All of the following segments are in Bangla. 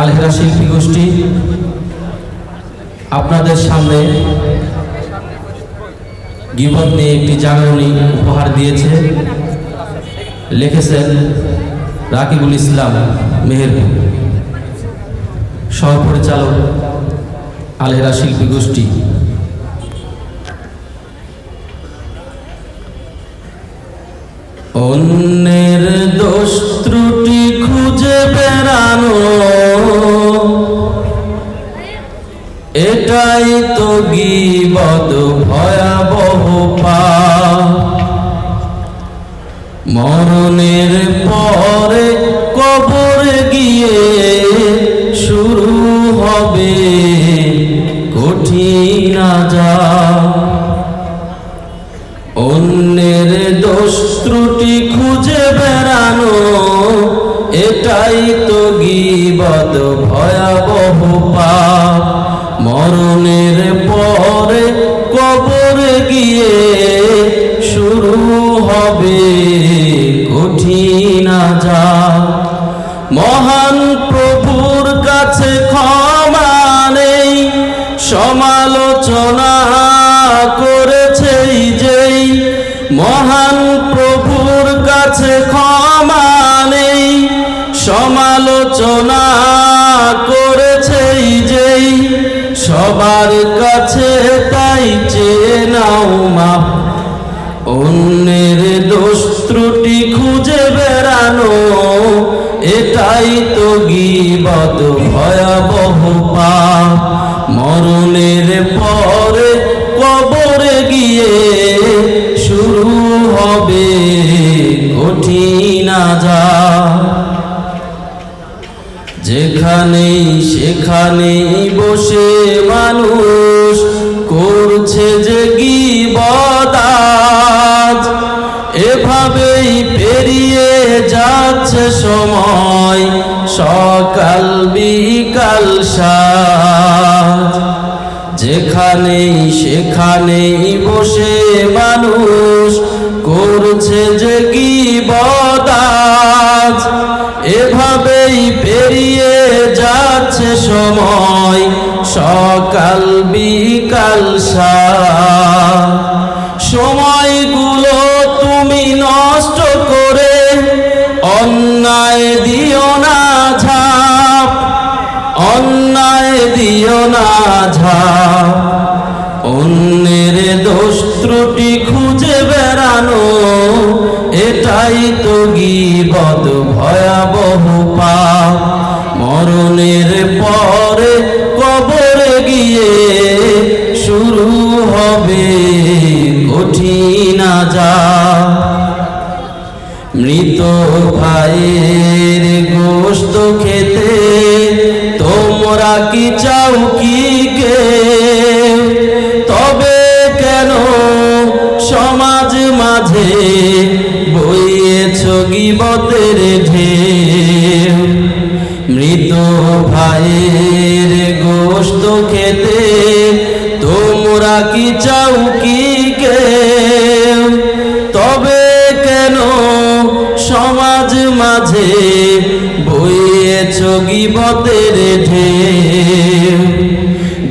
আলহেরা শিল্পী গোষ্ঠী, আপনাদের সামনে গিবত নিয়ে একটি জাগরণী উপহার দিয়েছে। লিখেছেন রাকিবুল ইসলাম মেহেরপুর। সহপরিচালক আলহেরা শিল্পী গোষ্ঠী। অন্যের দোষ এটাই তো গিবদ ভয়াবহ পাপ। মরণের পরে কবরে গিয়ে শুরু হবে কঠিন আজাব অন্যের দোষ ত্রুটি খুঁজে বেড়ানো, এটাই তো গিবদ ভয়াবহ পাপ। মরণের পরে কবরে গিয়ে শুরু হবে কঠিন আজাব। মহান প্রভুর কাছে ক্ষমা নেই, সমালোচনা করেছে যেই। মহান প্রভুর কাছে ক্ষমা নেই, সমালোচনা যেই সবার কাছে তাই চেয়ে নাও মা। অন্যের দোষ ত্রুটি খুঁজে বেড়ানো, এটাই তো গিবত ভয়াবহ পাপ। মরণের পরে কবরে গিয়ে শুরু হবে কঠিন আজাব যেখানেই সেখানেই বসে মানুষ করছে যে কি গিবদাজ এভাবেই পেরিয়ে যাচ্ছে সময়, সকাল বিকাল সাজ। যেখানেই সেখানেই বসে মানুষ করছে যে কি গিবদাজ এভাবেই পেরিয়ে যাচ্ছে সময় সকাল বিকাল সময়গুলো তুমি নষ্ট করে অন্যায় দিও না ঝাপ। অন্যায় দিও না ঝাপ। অন্যের দোষ ত্রুটি খুঁজে বেড়ানো, এটাই তো গিবদ ভয়াবহ পাপ। মরণের ভাইয়ের গোস্ত খেতে, তোমরা কি চাও কি কে তবে কেন সমাজ মাঝে বইয়েছ গিবতের ঢেউ মৃত ভাইয়ের গোস্ত খেতে, তোমরা কি চাও কি কেউ সমাজ মাঝে বইয়েছ গিবতের ঢেউ।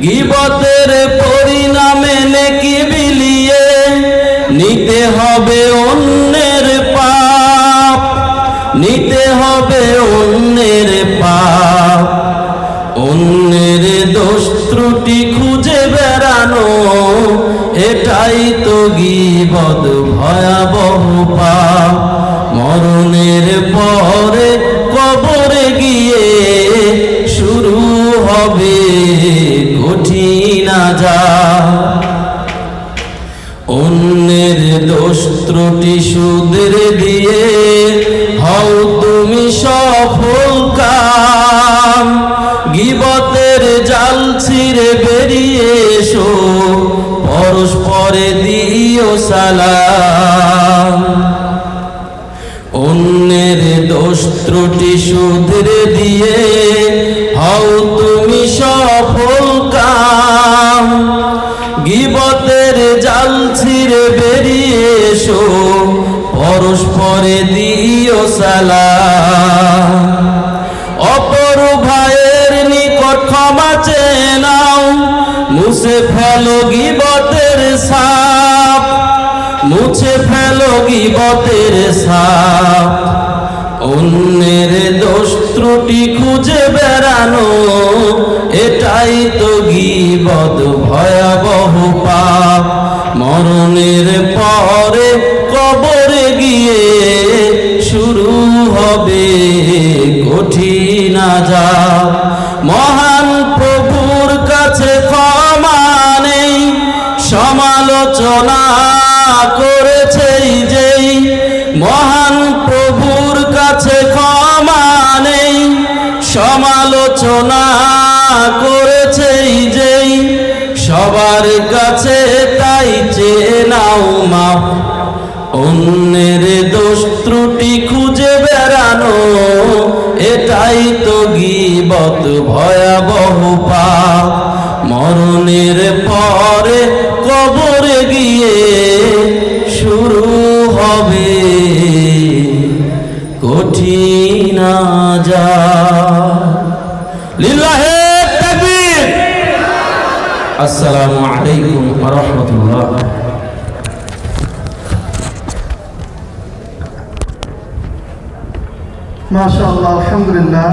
গিবতের পরিণামে নেকি বিলিয়ে নিতে হবে অন্যের পাপ। নিতে হবে অন্যের পাপ। অন্যের দোষ ত্রুটি খুঁজে বেড়ানো, এটাই তো গিবদ ভয়াবহ পাপ। মরণের পরে কবরে গিয়ে শুরু হবে কঠিন আজাব অন্যের দোষ ত্রুটি সুদরে দিয়ে হও তুমি সফল কাম। গিবতের জাল ছিঁড়ে বেরিয়ে এসো, পরস্পরে দিও সালাম। দোষ ত্রুটি সুধরে দিয়ে হও তুমি সফল কাম। গিবতের জাল ছিঁড়ে বেরিয়ে এসো, পরস্পরে দিও সালাম। অপর ভাইয়ের ক্ষমা চেয়ে নাও, মুছে ফেলো গিবতের সাপ, মুছে ফেলো গিবতের সাপ। অন্যের দোষ ত্রুটি খুঁজে বেড়ানো, এটাই তো গিবদ ভয়াবহ পাপ। মরণের পরে কবরে গিয়ে শুরু হবে কঠিন যা মহান প্রভুর কাছে ক্ষমা নেই, সমালোচনা করেছে যেই সবার কাছে তাই চেয়ে নাও মাপ অন্যের দোষ ত্রুটি খুঁজে বেড়ানো, এটাই তো গিবত ভয়াবহ পাপ। মরণের পরে কবরে গিয়ে শুরু হবে কঠিন যা লিল্লাহে তাকবীর السلام عليكم ورحمة الله. ما شاء الله الحمد لله.